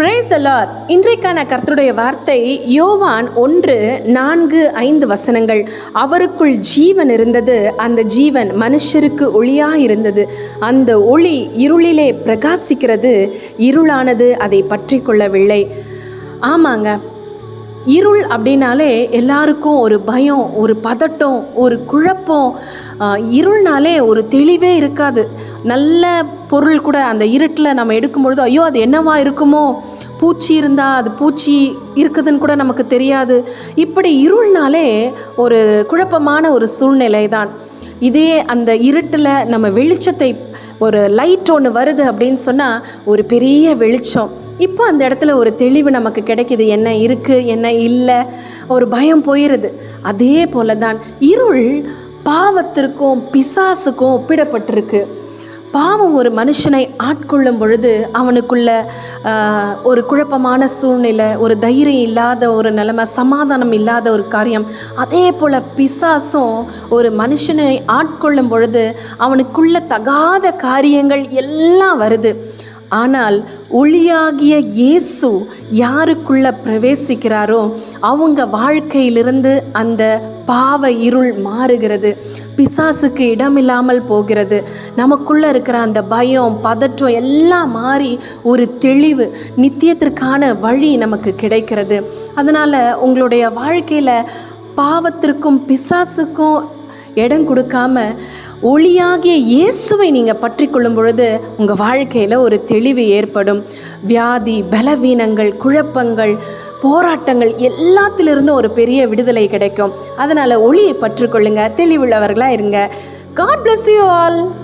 Brace அலார் இன்றைக்கான கர்த்தருடைய வார்த்தை யோவான் ஒன்று நான்கு ஐந்து வசனங்கள். அவருக்குள் ஜீவன் இருந்தது அந்த ஜீவன் மனுஷருக்கு ஒளியாக இருந்தது அந்த ஒளி இருளிலே பிரகாசிக்கிறது இருளானது அதை பற்றி கொள்ளவில்லை. ஆமாங்க. இருள் அப்படின்னாலே எல்லாருக்கும் ஒரு பயம் ஒரு பதட்டம் ஒரு குழப்பம். இருள்னாலே ஒரு தெளிவே இருக்காது. நல்ல பொருள் கூட அந்த இருட்டில் நம்ம எடுக்கும் பொழுது ஐயோ அது என்னவா இருக்குமோ? பூச்சி இருந்தால் அது பூச்சி இருக்குதுன்னு கூட நமக்கு தெரியாது. இப்படி இருள்னாலே ஒரு குழப்பமான ஒரு சூழ்நிலை தான் இதே அந்த இருட்டில் நம்ம வெளிச்சத்தை ஒரு லைட் ஒன்று வருது அப்படின்னு சொன்னால் ஒரு பெரிய வெளிச்சம். இப்போ அந்த இடத்துல ஒரு தெளிவு நமக்கு கிடைக்கிது. என்ன இருக்குது என்ன இல்லை. ஒரு பயம் போயிடுது அதே போல தான் இருள் பாவத்திற்கும் பிசாசுக்கும் ஒப்பிடப்பட்டிருக்கு. பாவம் ஒரு மனுஷனை ஆட்கொள்ளும் பொழுது அவனுக்குள்ள ஒரு குழப்பமான சூழ்நிலை ஒரு தைரியம் இல்லாத ஒரு நிலைமை சமாதானம் இல்லாத ஒரு காரியம். அதே போல் பிசாசும் ஒரு மனுஷனை ஆட்கொள்ளும் பொழுது அவனுக்குள்ள தகாத காரியங்கள் எல்லாம் வருது. ஆனால் ஒளியாகிய இயேசு யாருக்குள்ள பிரவேசிக்கிறாரோ அவங்க வாழ்க்கையிலிருந்து அந்த பாவ இருள் மாறுகிறது. பிசாசுக்கு இடமில்லாமல் போகிறது. நமக்குள்ளே இருக்கிற அந்த பயம் பதற்றம் எல்லாம் மாறி ஒரு தெளிவு நித்தியத்திற்கான வழி நமக்கு கிடைக்கிறது. அதனால் உங்களுடைய வாழ்க்கையில் பாவத்திற்கும் பிசாசுக்கும் இடம் கொடுக்காம ஒளியாகிய இயேசுவை நீங்கள் பற்றி கொள்ளும் பொழுது உங்கள் வாழ்க்கையில் ஒரு தெளிவு ஏற்படும். வியாதி பலவீனங்கள் குழப்பங்கள் போராட்டங்கள் எல்லாத்திலிருந்தும் ஒரு பெரிய விடுதலை கிடைக்கும். அதனால் ஒளியை பற்றிக்கொள்ளுங்க தெளிவுள்ளவர்களாக இருங்க. God bless you all